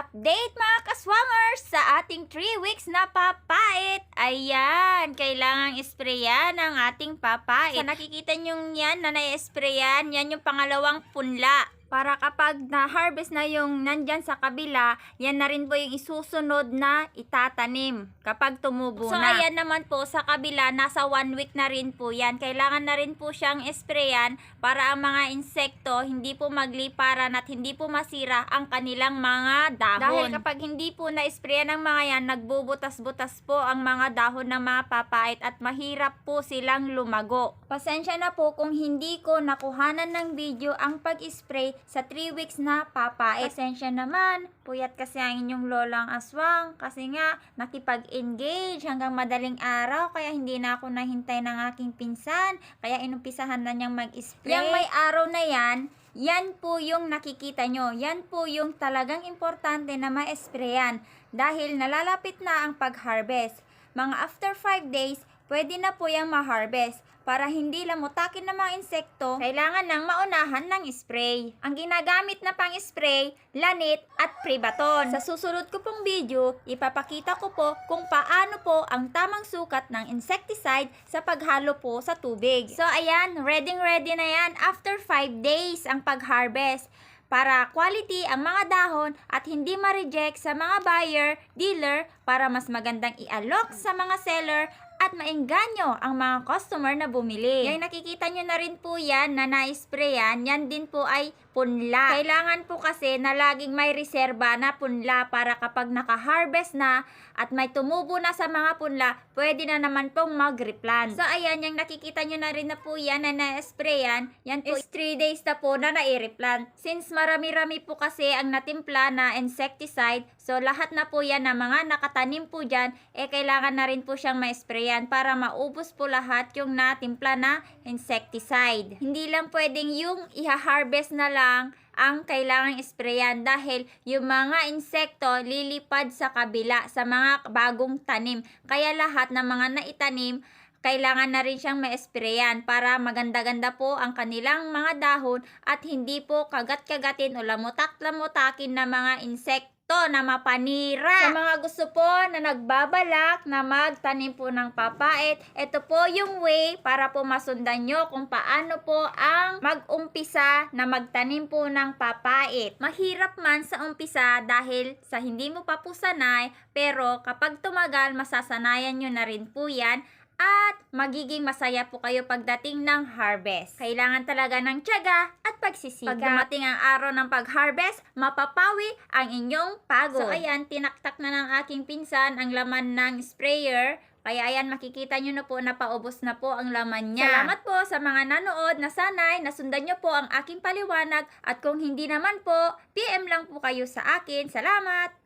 update mga kaswangers sa ating 3 weeks na papait. Ayan, kailangang isprayan ang ating papait. Sa nakikita nyo yan na na-sprayan, yan yung pangalawang punla. Para kapag na-harvest na yung nandyan sa kabila, yan na rin po yung isusunod na itatanim kapag tumubo So, na. ayan naman po sa kabila, nasa 1 week na rin po yan. Kailangan na rin po siyang sprayan para ang mga insekto hindi po magliparan at hindi po masira ang kanilang mga dahon. Dahil kapag hindi po na-sprayan ng mga yan, nagbubutas-butas po ang mga dahon ng mga papait at mahirap po silang lumago. Pasensya na po kung hindi ko nakuhanan ng video ang pag-spray sa 3 weeks na papait. Pasensya naman, puyat kasi ang inyong lolang aswang kasi nga nakipag-engage hanggang madaling araw kaya hindi na ako nahintay ng aking pinsan kaya inumpisahan na niyang mag-spray. Yang may araw na yan, yan po yung nakikita nyo. Yan po yung talagang importante na ma-sprayan dahil nalalapit na ang pag-harvest. Mga after 5 days, pwede na po yung ma-harvest. Para hindi lamutakin ng mga insekto, kailangan ng maunahan ng spray. Ang ginagamit na pang spray, lanit at prebaton. Sa susunod ko pong video, ipapakita ko po kung paano po ang tamang sukat ng insecticide sa paghalo po sa tubig. So ayan, ready ready na yan after 5 days ang pag-harvest para quality ang mga dahon at hindi ma-reject sa mga buyer, dealer para mas magandang i-alok sa mga seller at maengganyo ang mga customer na bumili. Yung nakikita nyo na rin po yan na na-sprayan, yan din po ay punla. Kailangan po kasi na laging may reserba na punla para kapag naka-harvest na at may tumubo na sa mga punla, pwede na naman pong mag-replant. So ayan, yung nakikita nyo na rin na po yan na na-sprayan, yan po is 3 days na po na na-replant. Since marami-rami po kasi ang natimpla na insecticide, so lahat na po yan na mga nakatanim po dyan, eh kailangan na rin po siyang ma-sprayan para maubos po lahat yung natimpla na insecticide. Hindi lang pwedeng yung iha-harvest na lang ang kailangang sprayan dahil yung mga insekto lilipad sa kabila sa mga bagong tanim. Kaya lahat ng mga naitanim kailangan na rin siyang ma-sprayan para maganda-ganda po ang kanilang mga dahon at hindi po kagat-kagatin o lamutak-lamutakin na mga insekto na mapanira. Sa mga gusto po na nagbabalak na magtanim po ng papait, ito po yung way para po masundan nyo kung paano po ang mag-umpisa na magtanim po ng papait. Mahirap man sa umpisa dahil sa hindi mo pa po sanay, pero kapag tumagal, masasanayan nyo na rin po yan at magiging masaya po kayo pagdating ng harvest. Kailangan talaga ng tiyaga at pagsisikap. Pag dumating ang araw ng pag-harvest, mapapawi ang inyong pagod. So ayan, tinaktak na ng aking pinsan ang laman ng sprayer. Kaya ayan, makikita nyo na po na paubos na po ang laman niya. Salamat po sa mga nanood na sanay, nasundan nyo po ang aking paliwanag. At kung hindi naman po, PM lang po kayo sa akin. Salamat!